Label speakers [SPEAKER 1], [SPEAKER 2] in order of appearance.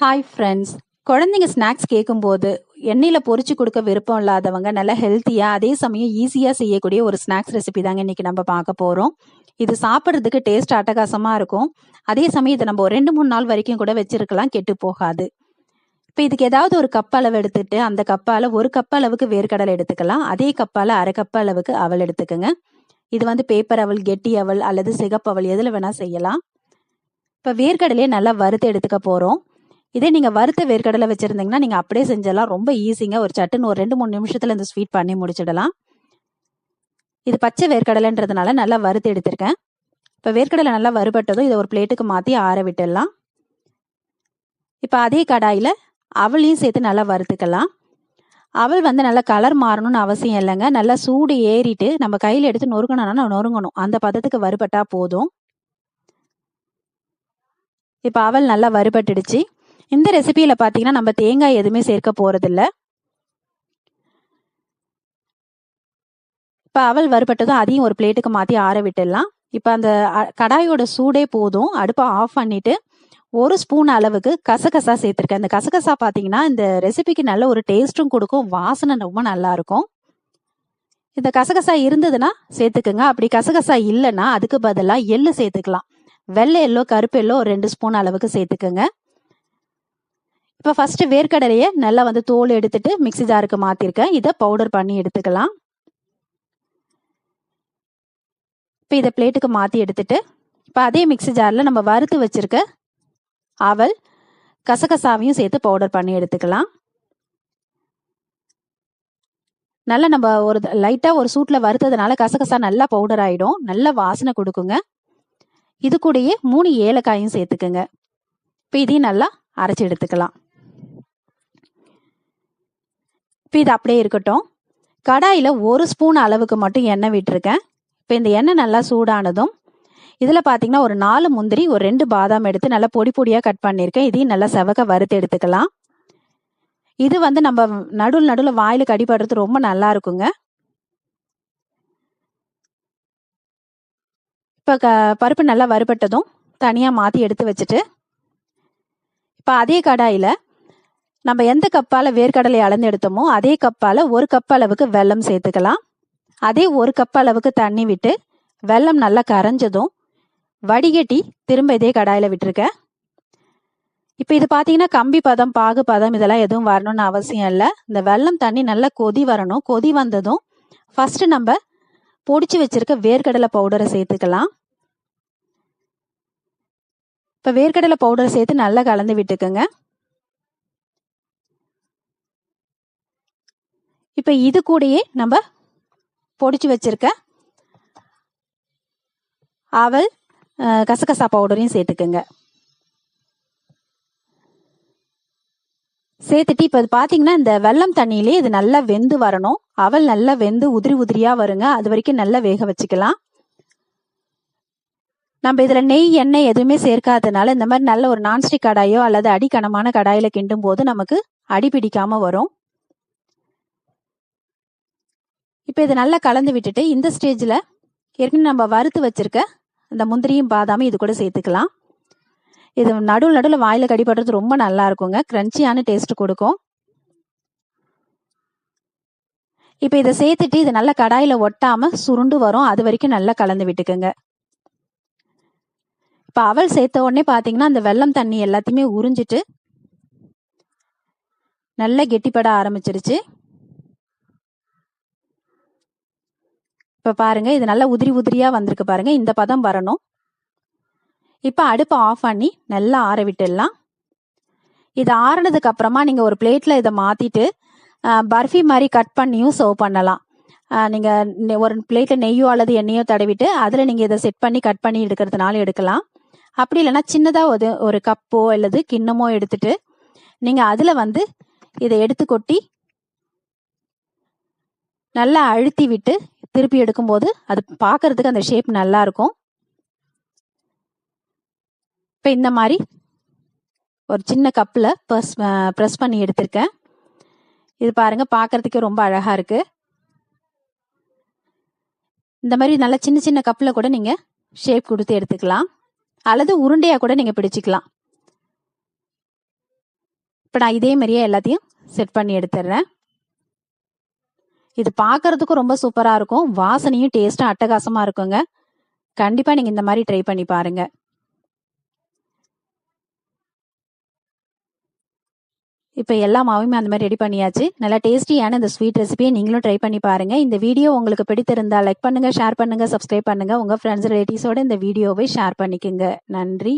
[SPEAKER 1] Hi friends குழந்தைங்க snacks கேட்கும்போது எண்ணெயில் பொறிச்சு கொடுக்க விருப்பம் இல்லாதவங்க நல்லா ஹெல்த்தியாக அதே சமயம் ஈஸியாக செய்யக்கூடிய ஒரு ஸ்நாக்ஸ் ரெசிபி தாங்க இன்றைக்கி நம்ம பார்க்க போகிறோம் இது சாப்பிட்றதுக்கு டேஸ்ட் அட்டகாசமாக இருக்கும். அதே சமயம் இதை நம்ம ஒரு ரெண்டு மூணு நாள் வரைக்கும் கூட வச்சிருக்கலாம் கெட்டு போகாது. இப்போ இதுக்கு ஏதாவது ஒரு கப் அளவு எடுத்துட்டு அந்த கப்பால் ஒரு கப் அளவுக்கு வேர்க்கடலை எடுத்துக்கலாம். அதே கப்பால் அரை கப் அளவுக்கு அவல் எடுத்துக்கோங்க. இது வந்து பேப்பர் அவல் கெட்டி அவல் அல்லது சிகப்பு அவல் எதில் வேணால் செய்யலாம். இப்போ வேர்க்கடலையே நல்லா வறுத்து எடுத்துக்க போகிறோம் இதே நீங்கள் வறுத்த வேர்க்கடலை வச்சுருந்தீங்கன்னா நீங்கள் அப்படியே செஞ்சிடலாம் ரொம்ப ஈஸிங்க ஒரு சட்டுன்னு ஒரு ரெண்டு மூணு நிமிஷத்தில் இந்த ஸ்வீட் பண்ணி முடிச்சிடலாம். இது பச்சை வேர்க்கடலைன்றதுனால நல்லா வறுத்து எடுத்திருக்கேன். இப்போ வேர்க்கடலை நல்லா வறுபட்டதும் இதை ஒரு பிளேட்டுக்கு மாற்றி ஆற விட்டுடலாம். இப்போ அதே கடாயில் அவளையும் சேர்த்து நல்லா வறுத்துக்கலாம். அவள் வந்து நல்லா கலர் மாறணும்னு அவசியம் இல்லைங்க. நல்லா சூடு ஏறிட்டு நம்ம கையில் எடுத்து நொறுக்கணும்னா நொறுங்கணும். அந்த பதத்துக்கு வறுபட்டா போதும். இப்போ அவள் நல்லா வறுபட்டுடுச்சு. இந்த ரெசிபியில் பார்த்தீங்கன்னா நம்ம தேங்காய் எதுவுமே சேர்க்க போகிறதில்ல இப்போ அவள் வறுபட்டதும் அதையும் ஒரு பிளேட்டுக்கு மாற்றி ஆற விட்டுடலாம். இப்போ அந்த கடாயோட சூடே போதும். அடுப்பை ஆஃப் பண்ணிட்டு ஒரு ஸ்பூன் அளவுக்கு கசகசா சேர்த்துருக்கேன். இந்த கசகசா பார்த்தீங்கன்னா இந்த ரெசிபிக்கு நல்ல ஒரு டேஸ்ட்டும் கொடுக்கும். வாசனை ரொம்ப நல்லா இருக்கும். இந்த கசகசா இருந்ததுன்னா சேர்த்துக்குங்க. அப்படி கசகசா இல்லைன்னா அதுக்கு பதிலாக எள்ளு சேர்த்துக்கலாம். வெள்ளை எள்ளோ கருப்பு எள்ளோ ஒரு ரெண்டு ஸ்பூன் அளவுக்கு சேர்த்துக்குங்க. இப்போ ஃபர்ஸ்ட் வேர்க்கடலையை நல்லா வந்து தோல் எடுத்துட்டு மிக்ஸி ஜாருக்கு மாற்றிருக்கேன் இதை பவுடர் பண்ணி எடுத்துக்கலாம். இப்போ இதை பிளேட்டுக்கு மாற்றி எடுத்துட்டு இப்போ அதே மிக்ஸி ஜாரில் நம்ம வறுத்து வச்சிருக்க அவல் கசகசாவையும் சேர்த்து பவுடர் பண்ணி எடுத்துக்கலாம். நல்லா நம்ம ஒரு லைட்டாக ஒரு சூட்டில் வறுத்ததுனால கசகசா நல்லா பவுடர் ஆகிடும் நல்ல வாசனை கொடுக்குங்க. இது கூடயே மூணு ஏலக்காயும் சேர்த்துக்குங்க. இப்போ இதையும் நல்லா அரைச்சி எடுத்துக்கலாம். இப்போ இது அப்படியே இருக்கட்டும். கடாயில் ஒரு ஸ்பூன் அளவுக்கு மட்டும் எண்ணெய் விட்டுருக்கேன். இப்போ இந்த எண்ணெய் நல்லா சூடானதும் இதில் பார்த்தீங்கன்னா ஒரு நாலு முந்திரி ஒரு ரெண்டு பாதாம் எடுத்து நல்லா பொடி பொடியாக கட் பண்ணியிருக்கேன் இதையும் நல்லா செவக்க வறுத்து எடுத்துக்கலாம். இது வந்து நம்ம நடுவில் நடுவில் வாயில் கடிபடுறது ரொம்ப நல்லா இருக்குங்க. இப்போ க பருப்பு நல்லா வறுபட்டதும் தனியாக மாற்றி எடுத்து வச்சுட்டு இப்போ அதே கடாயில் நம்ம எந்த கப்பால் வேர்க்கடலை அளந்து எடுத்தோமோ அதே கப்பால் ஒரு கப் அளவுக்கு வெல்லம் சேர்த்துக்கலாம். அதே ஒரு கப் அளவுக்கு தண்ணி விட்டு வெல்லம் நல்லா கரைஞ்சதும் வடிகட்டி திரும்ப இதே கடாயில் விட்டுருக்கேன் இப்போ இது பார்த்தீங்கன்னா கம்பி பதம் பாகு பதம் இதெல்லாம் எதுவும் வரணும்னு அவசியம் இல்லை. இந்த வெல்லம் தண்ணி நல்லா கொதி வரணும். கொதி வந்ததும் ஃபர்ஸ்ட் நம்ம பொடிச்சு வச்சிருக்க வேர்க்கடலை பவுடரை சேர்த்துக்கலாம். இப்போ வேர்க்கடலை பவுடரை சேர்த்து நல்லா கலந்து விட்டுக்குங்க. இப்போ இது கூடயே நம்ம பொடிச்சு வச்சிருக்க அவல் கசகசா பவுடரையும் சேர்த்துக்குங்க. சேர்த்துட்டு இப்போ இது பார்த்தீங்கன்னா இந்த வெல்லம் தண்ணியிலே இது நல்லா வெந்து வரணும். அவல் நல்லா வெந்து உதிரி உதிரியா வருங்க. அது வரைக்கும் நல்லா வேக வச்சுக்கலாம். நம்ம இதுல நெய் எண்ணெய் எதுவுமே சேர்க்காதனால இந்த மாதிரி நல்ல ஒரு நான்ஸ்டிக் கடாயோ அல்லது அடிக்கனமான கடாயில கிண்டும் போது நமக்கு அடி பிடிக்காம வரும். இப்போ இதை நல்லா கலந்து விட்டுட்டு இந்த ஸ்டேஜில் ஏற்கனவே நம்ம வறுத்து வச்சிருக்க அந்த முந்திரியும் பாதாமும் இது கூட சேர்த்துக்கலாம். இது நடுவில் நடுவில் வாயில் கடிபடுறது ரொம்ப நல்லா இருக்குங்க. க்ரன்ச்சியான டேஸ்ட் கொடுக்கும். இப்போ இதை சேர்த்துட்டு இது நல்லா கடாயில் ஒட்டாமல் சுருண்டு வரும். அது வரைக்கும் நல்லா கலந்து விட்டுக்குங்க. இப்போ அவல் சேர்த்த உடனே பார்த்தீங்கன்னா அந்த வெல்லம் தண்ணி எல்லாத்தையுமே உறிஞ்சிட்டு நல்லா கெட்டிப்பட ஆரம்பிச்சிருச்சு. இப்போ பாருங்க இது நல்லா உதிரி உதிரியா வந்திருக்கு பாருங்க இந்த பதம் வரணும். இப்போ அடுப்பை ஆஃப் பண்ணி நல்லா ஆற விட்டுடலாம். இது ஆறுனதுக்கு அப்புறமா நீங்க ஒரு பிளேட்ல இதை மாத்திட்டு பர்ஃபி மாதிரி கட் பண்ணியும் சர்வ் பண்ணலாம். நீங்கள் நீங்க ஒரு பிளேட்ல நெய்யோ அல்லது எண்ணெயோ தடவிட்டு அதுல நீங்க இதை செட் பண்ணி கட் பண்ணி எடுக்கிறதுனால எடுக்கலாம். அப்படி இல்லைன்னா சின்னதா ஒரு ஒரு கப்போ அல்லது கிண்ணமோ எடுத்துட்டு நீங்க அதுல வந்து இதை எடுத்து கொட்டி நல்லா அழுத்தி விட்டு திருப்பி எடுக்கும்போது அது பார்க்கறதுக்கு அந்த ஷேப் நல்லா இருக்கும் இப்போ இந்த மாதிரி ஒரு சின்ன கப்பில் ப்ரெஸ் ப்ரெஸ் பண்ணி எடுத்திருக்கேன். இது பாருங்கள் பார்க்கறதுக்கே ரொம்ப அழகாக இருக்கு. இந்த மாதிரி நல்ல சின்ன சின்ன கப்பில் கூட நீங்கள் ஷேப் கொடுத்து எடுத்துக்கலாம். அல்லது உருண்டையாக கூட நீங்கள் பிடிச்சிக்கலாம். இப்போ நான் இதே மாதிரியே எல்லாத்தையும் செட் பண்ணி எடுத்துடுறேன் இது பார்க்கறதுக்கும் ரொம்ப சூப்பராக இருக்கும். வாசனையும் டேஸ்ட்டும் அட்டகாசமாக இருக்குங்க. கண்டிப்பாக நீங்கள் இந்த மாதிரி ட்ரை பண்ணி பாருங்க. இப்போ எல்லா மாவுமே அந்த மாதிரி ரெடி பண்ணியாச்சு. நல்லா டேஸ்டியான இந்த ஸ்வீட் ரெசிபியை நீங்களும் ட்ரை பண்ணி பாருங்க. இந்த வீடியோ உங்களுக்கு பிடித்திருந்தா லைக் பண்ணுங்க ஷேர் பண்ணுங்க சப்ஸ்கிரைப் பண்ணுங்க. உங்க ஃப்ரெண்ட்ஸ் ரிலேட்டிவ்ஸோட இந்த வீடியோவை ஷேர் பண்ணிக்கோங்க. நன்றி.